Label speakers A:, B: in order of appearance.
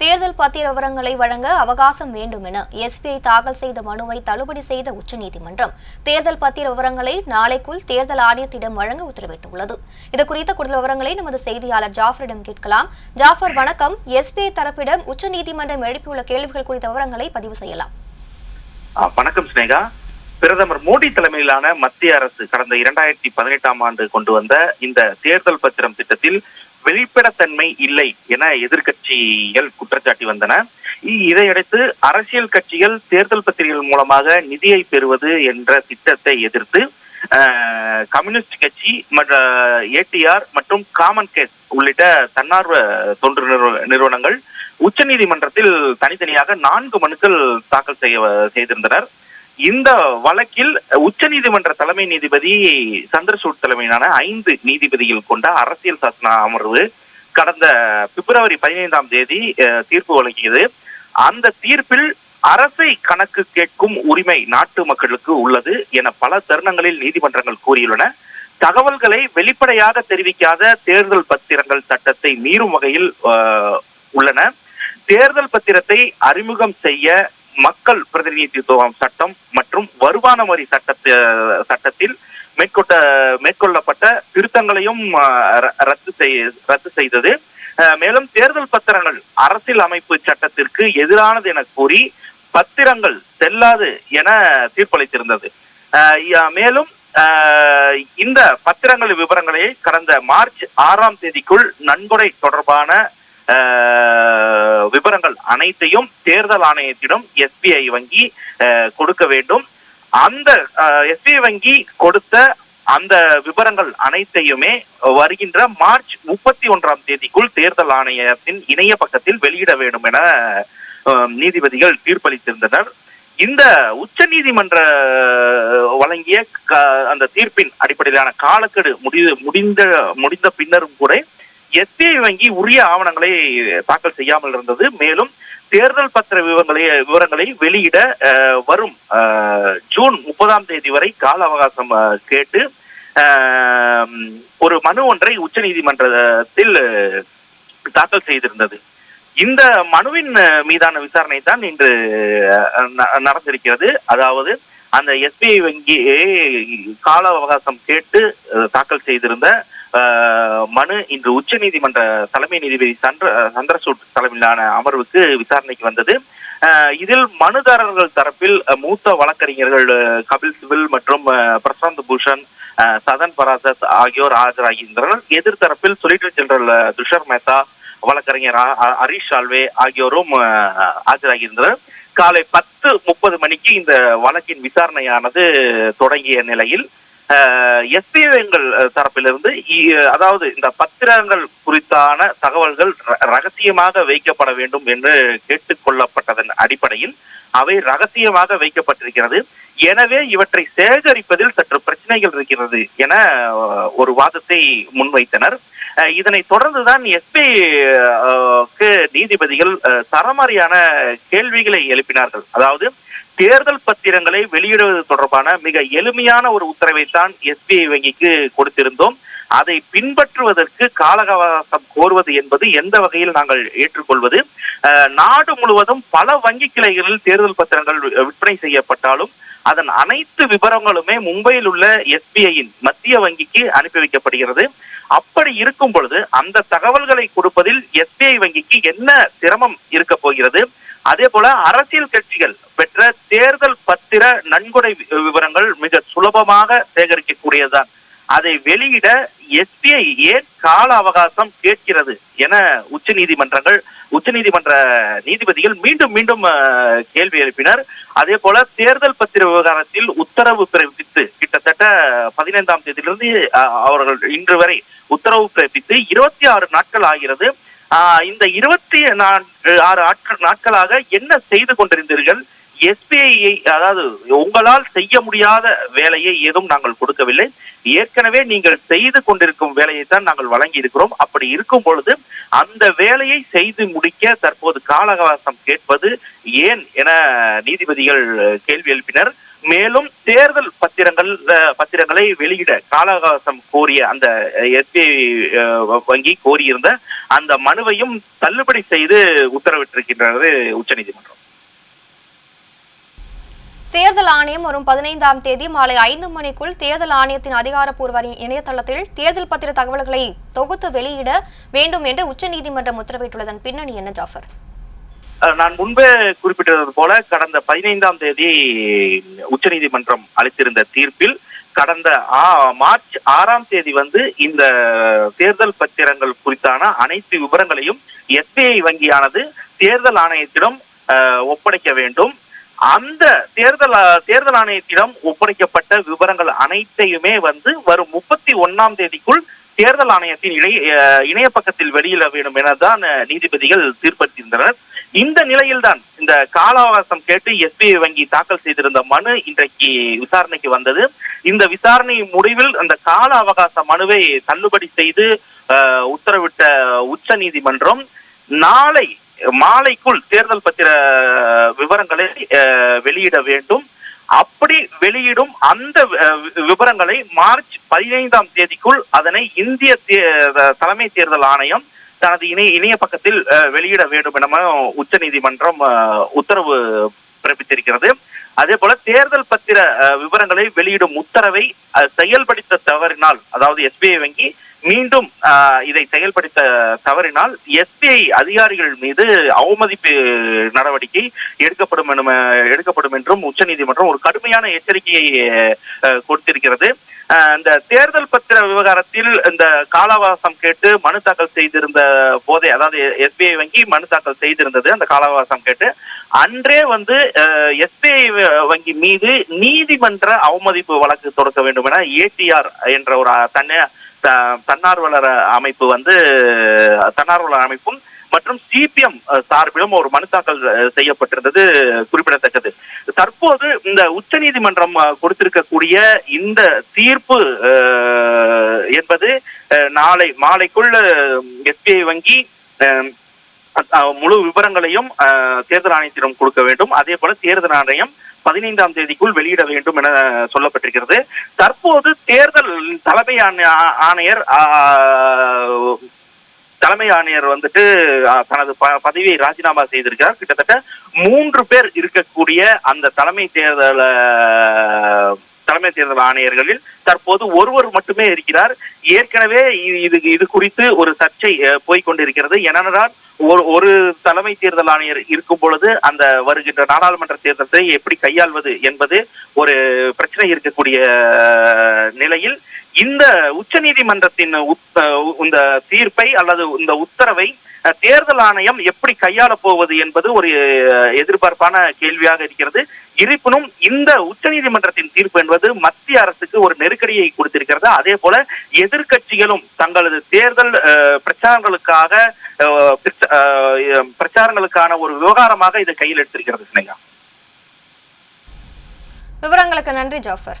A: தேர்தல் பத்திர விவரங்களை வழங்க அவகாசம் வேண்டும் என எஸ்பிஐ தாக்கல் செய்த மனுவை தள்ளுபடி செய்த உச்சநீதிமன்றம் தேர்தல் பத்திர விவரங்களை நாளைக்குள் தேர்தல் ஆணையத்திடம் வழங்க உத்தரவிட்டுள்ளது. இது குறித்த கூடுதல் விவரங்களை நமது செய்தியாளர் ஜாஃபரிடம் கேட்கலாம். ஜாஃபர் வணக்கம். எஸ்பிஐ தரப்பிடம் உச்சநீதிமன்றம் எழுப்பியுள்ள கேள்விகள் குறித்த விவரங்களை பதிவு செய்யலாம்.
B: வணக்கம் ஸ்னேகா பிரதமர் மோடி தலைமையிலான மத்திய அரசு கடந்த இரண்டாயிரத்தி பதினெட்டாம் ஆண்டு கொண்டு வந்த இந்த தேர்தல் பத்திரம் திட்டத்தில் வெளிப்படத்தன்மை இல்லை என எதிர்கட்சிகள் குற்றச்சாட்டி வந்தன. இதையடுத்து அரசியல் கட்சிகள் தேர்தல் பத்திரிகைகள் மூலமாக நிதியை பெறுவது என்ற திட்டத்தை எதிர்த்து கம்யூனிஸ்ட் கட்சி ஏடிஆர் மற்றும் காமன் கேஸ் உள்ளிட்ட தன்னார்வ தொண்டு நிறுவ- நிறுவனங்கள் உச்சநீதிமன்றத்தில் தனித்தனியாக நான்கு மனுக்கள் தாக்கல் செய்ய செய்திருந்தனர். இந்த வழக்கில் உச்சநீதிமன்ற தலைமை நீதிபதி சந்திரசூட் தலைமையிலான ஐந்து நீதிபதிகள் கொண்ட அரசியல் சாசன அமர்வு கடந்த பிப்ரவரி பதினைந்தாம் தேதி தீர்ப்பு வழங்கியது. அந்த தீர்ப்பில் அரசை கணக்கு கேட்கும் உரிமை நாட்டு மக்களுக்கு உள்ளது என பல தருணங்களில் நீதிமன்றங்கள் கூறியுள்ளன. தகவல்களை வெளிப்படையாக தெரிவிக்காத தேர்தல் பத்திரங்கள் சட்டத்தை மீறும் வகையில் உள்ளன. தேர்தல் பத்திரத்தை அறிமுகம் செய்ய மக்கள் பிரதிநிதித்துவம் சட்டம் மற்றும் வருமான வரி சட்டத்தை சட்டத்தில் மேற்கொண்ட மேற்கொள்ளப்பட்ட திருத்தங்களையும் ரத்து செய் ரத்து செய்தது. மேலும் தேர்தல் பத்திரங்கள் அரசியல் அமைப்பு சட்டத்திற்கு எதிரானது என கூறி பத்திரங்கள் செல்லாது என தீர்ப்பளித்திருந்தது. மேலும் இந்த பத்திரங்கள் விவரங்களை கடந்த மார்ச் ஆறாம் தேதிக்குள் நன்கொடை தொடர்பான விவரங்கள் அனைத்தையும் தேர்தல் ஆணையத்திடம் எஸ்பிஐ வங்கி கொடுக்க வேண்டும். அந்த எஸ்பிஐ வங்கி கொடுத்த அந்த விவரங்கள் அனைத்தையுமே வருகின்ற மார்ச் முப்பத்தி ஒன்றாம் தேதிக்குள் தேர்தல் ஆணையத்தின் இணைய பக்கத்தில் வெளியிட வேண்டும் என நீதிபதிகள் தீர்ப்பளித்திருந்தனர். இந்த உச்ச நீதிமன்ற வழங்கிய க- அந்த தீர்ப்பின் அடிப்படையிலான காலக்கெடு முடிவு முடிந்த முடிந்த பின்னரும் கூட எஸ்பிஐ வங்கி உரிய ஆவணங்களை தாக்கல் செய்யாமல் இருந்தது. மேலும் தேர்தல் பத்திர விவரங்களை விவரங்களை வெளியிட வரும் ஜூன் முப்பதாம் தேதி வரை கால அவகாசம் கேட்டு ஒரு மனு ஒன்றை உச்சநீதிமன்றத்தில் நீதிமன்றத்தில் தாக்கல் செய்திருந்தது. இந்த மனுவின் மீதான விசாரணை தான் இன்று ந- நடந்திருக்கிறது. அதாவது அந்த எஸ்பிஐ வங்கி கால அவகாசம் கேட்டு தாக்கல் செய்திருந்த மனு இன்று உச்ச நீதிமன்ற தலைமை நீதிபதி சந்திர சந்திரசூட் தலைமையிலான அமர்வுக்கு விசாரணைக்கு வந்தது. இதில் மனுதாரர்கள் தரப்பில் மூத்த வழக்கறிஞர்கள் கபில் சிபில் மற்றும் பிரசாந்த் பூஷன் சதன் பராசத் ஆகியோர் ஆஜராகின்றனர். எதிர்த்தரப்பில் சொலிட்டர் ஜெனரல் துஷர் மேத்தா வழக்கறிஞர் ஹரீஷ் சால்வே ஆகியோரும் ஆஜராகின்றனர். காலை பத்து முப்பது மணிக்கு இந்த வழக்கின் விசாரணையானது தொடங்கிய நிலையில் எஸ்பிஐங்கள் தரப்பிலிருந்து அதாவது இந்த பத்திரங்கள் குறித்தான தகவல்கள் ர- ரகசியமாக வைக்கப்பட வேண்டும் என்று கேட்டுக்கொள்ளப்பட்டதன் அடிப்படையில் அவை ரகசியமாக வைக்கப்பட்டிருக்கிறது. எனவே இவற்றை சேகரிப்பதில் சற்று பிரச்சனைகள் இருக்கிறது என ஒரு வாதத்தை முன்வைத்தனர். இதனை தொடர்ந்துதான் எஸ்பிக்கு நீதிபதிகள் அஹ், சரமாரியான கேள்விகளை எழுப்பினார்கள். அதாவது தேர்தல் பத்திரங்களை வெளியிடுவது தொடர்பான மிக எளிமையான ஒரு உத்தரவைத்தான் எஸ்பிஐ வங்கிக்கு கொடுத்திருந்தோம். அதை பின்பற்றுவதற்கு கால அவகாசம் கோருவது என்பது எந்த வகையில் நாங்கள் ஏற்றுக்கொள்வது? நாடு முழுவதும் பல வங்கி கிளைகளில் தேர்தல் பத்திரங்கள் விற்பனை செய்யப்பட்டாலும் அதன் அனைத்து விவரங்களுமே மும்பையில் உள்ள எஸ்பிஐயின் மத்திய வங்கிக்கு அனுப்பி வைக்கப்படுகிறது. அப்படி இருக்கும் பொழுது அந்த தகவல்களை கொடுப்பதில் எஸ்பிஐ வங்கிக்கு என்ன சிரமம் இருக்க போகிறது? அதே போல அரசியல் கட்சிகள் பெற்ற தேர்தல் பத்திர நன்கொடை விவரங்கள் மிக சுலபமாக சேகரிக்கக்கூடியதுதான். அதை வெளியிட எஸ்பிஐ ஏன் கால அவகாசம் கேட்கிறது என உச்ச நீதிமன்றங்கள் உச்ச நீதிமன்ற நீதிபதிகள் மீண்டும் மீண்டும் கேள்வி எழுப்பினர். அதே போல தேர்தல் பத்திர விவகாரத்தில் உத்தரவு பிறப்பித்து கிட்டத்தட்ட பதினைந்தாம் தேதியிலிருந்து அஹ், அவர்கள் இன்று வரை உத்தரவு பிறப்பித்து இருபத்தி ஆறு நாட்கள் ஆகிறது. ஆஹ், இந்த இருபத்தி ஆறு நாட்களாக என்ன செய்து கொண்டிருந்தீர்கள்? எஸ்பிஐயை அதாவது உங்களால் செய்ய முடியாத வேலையை ஏதும் நாங்கள் கொடுக்கவில்லை. ஏற்கனவே நீங்கள் செய்து கொண்டிருக்கும் வேலையை தான் நாங்கள் வழங்கி இருக்கிறோம் அப்படி இருக்கும் பொழுது அந்த வேலையை செய்து முடிக்க தற்போது கால அவகாசம் கேட்பது ஏன் என நீதிபதிகள் கேள்வி எழுப்பினர். மேலும் தேர்தல் பத்திரங்கள் பத்திரங்களை வெளியிட கால அவகாசம் கோரிய அந்த எஸ்பிஐ வங்கி கோரியிருந்த அந்த மனுவையும் தள்ளுபடி செய்து உத்தரவிட்டிருக்கின்றது உச்சநீதிமன்றம்.
A: தேர்தல் ஆணையம் வரும் பதினைந்தாம் தேதி மாலை ஐந்து மணிக்குள் தேர்தல் ஆணையத்தின் அதிகாரப்பூர்வ இணையதளத்தில் தேர்தல் பத்திர தகவல்களை தொகுத்து வெளியிட வேண்டும் என்று உச்சநீதிமன்றம் உத்தரவிட்டுள்ளதன் பின்னணி என்ன ஜாஃபர்?
B: நான் முன்பே குறிப்பிட்டது போல கடந்த பதினைந்தாம் தேதி உச்சநீதிமன்றம் அளித்திருந்த தீர்ப்பில் கடந்த ஆ- மார்ச் ஆறாம் தேதி வந்து இந்த தேர்தல் பத்திரங்கள் குறித்தான அனைத்து விவரங்களையும் எஸ்பிஐ வங்கியானது தேர்தல் ஆணையத்திடம் ஒப்படைக்க வேண்டும். அந்த தேர்தல் தேர்தல் ஆணையத்திடம் ஒப்படைக்கப்பட்ட விவரங்கள் அனைத்தையுமே வந்து வரும் முப்பத்தி ஒன்னாம் தேதிக்குள் தேர்தல் ஆணையத்தின் இணைய அஹ், இணைய பக்கத்தில் வெளியிட வேண்டும் எனதான் நீதிபதிகள் தீர்ப்பளித்திருந்தனர். இந்த நிலையில்தான் இந்த கால அவகாசம் கேட்டு எஸ்பிஐ வங்கி தாக்கல் செய்திருந்த மனு இன்றைக்கு விசாரணைக்கு வந்தது. இந்த விசாரணை முடிவில் அந்த கால அவகாச மனுவை தள்ளுபடி செய்து உத்தரவிட்ட உச்ச நீதிமன்றம் நாளை மாலைக்குள் தேர்தல் பத்திர விவரங்களை அஹ், வெளியிட வேண்டும். அப்படி வெளியிடும் அந்த வி- விவரங்களை மார்ச் பதினைந்தாம் தேதிக்குள் அதனை இந்திய தே- தலைமை தேர்தல் ஆணையம் தனது இணைய இணைய பக்கத்தில் அஹ், வெளியிட வேண்டும் என உச்ச நீதிமன்றம் உத்தரவு பிறப்பித்திருக்கிறது. அதே போல தேர்தல் பத்திர விவரங்களை வெளியிடும் உத்தரவை செயல்படுத்த தவறினால் அதாவது எஸ்பிஐ வங்கி மீண்டும் இதை செயல்படுத்த தவறினால் எஸ்பிஐ அதிகாரிகள் மீது அவமதிப்பு நடவடிக்கை எடுக்கப்படும் எடுக்கப்படும் என்றும் உச்சநீதிமன்றம் ஒரு கடுமையான எச்சரிக்கையை கொடுத்திருக்கிறது. இந்த தேர்தல் பத்திர விவகாரத்தில் இந்த காலாவாசம் கேட்டு மனு தாக்கல் செய்திருந்த போதே அதாவது எஸ்பிஐ வங்கி மனு தாக்கல் செய்திருந்தது அந்த காலாவாசம் கேட்டு அன்றே வந்து எஸ்பிஐ வங்கி மீது நீதிமன்ற அவமதிப்பு வழக்கு தொடுக்க வேண்டும் என ஏடிஆர் என்ற ஒரு தன்னை தன்னார்வலர் அமைப்பு வந்து தன்னார்வலர் அமைப்பும் மற்றும் சிபிஎம் சார்பிலும் ஒரு மனு தாக்கல் செய்யப்பட்டிருந்தது குறிப்பிடத்தக்கது. தற்போது இந்த உச்ச நீதிமன்றம் கொடுத்திருக்கக்கூடிய இந்த தீர்ப்பு என்பது நாளை மாலைக்குள் எஸ்பிஐ வங்கி அஹ், முழு விவரங்களையும் அஹ், தேர்தல் ஆணையத்திடம் கொடுக்க வேண்டும். அதே போல தேர்தல் ஆணையம் பதினைந்தாம் தேதிக்குள் வெளியிட வேண்டும் என சொல்லப்பட்டிருக்கிறது. தற்போது தேர்தல் தலைமை ஆ- ஆணையர் ஆஹ், தலைமை ஆணையர் வந்துட்டு தனது ப- பதவியை ராஜினாமா செய்திருக்கிறார். கிட்டத்தட்ட மூன்று பேர் இருக்கக்கூடிய அந்த தலைமை தேர்தல் தலைமை தேர்தல் ஆணையர்களில் தற்போது ஒருவர் மட்டுமே இருக்கிறார். ஏற்கனவே இது இது குறித்து ஒரு சர்ச்சை போய்கொண்டிருக்கிறது. போய்க் ஏனென்றால் ஒரு ஒரு தலைமை தேர்தல் ஆணையர் இருக்கும் பொழுது அந்த வருகின்ற நாடாளுமன்ற தேர்தலை எப்படி கையாள்வது என்பது ஒரு பிரச்சனை இருக்கக்கூடிய நிலையில் இந்த உச்சநீதிமன்றத்தின் உத்- இந்த தீர்ப்பை அல்லது இந்த உத்தரவை தேர்தல் ஆணையம் எப்படி கையாளப் போவது என்பது ஒரு எதிர்பார்ப்பான கேள்வியாக இருக்கிறது. இருப்பினும் இந்த உச்சநீதிமன்றத்தின் தீர்ப்பு என்பது மத்திய அரசுக்கு ஒரு நெருக்கடியை கொடுத்திருக்கிறது. அதே போல எதிர்கட்சிகளும் தங்களது தேர்தல் பிரச்சாரங்களுக்காக பிரச்சாரங்களுக்கான ஒரு விவகாரமாக இதை கையில் எடுத்திருக்கிறது
A: விவரங்களுக்கு நன்றி ஜாஃபர்.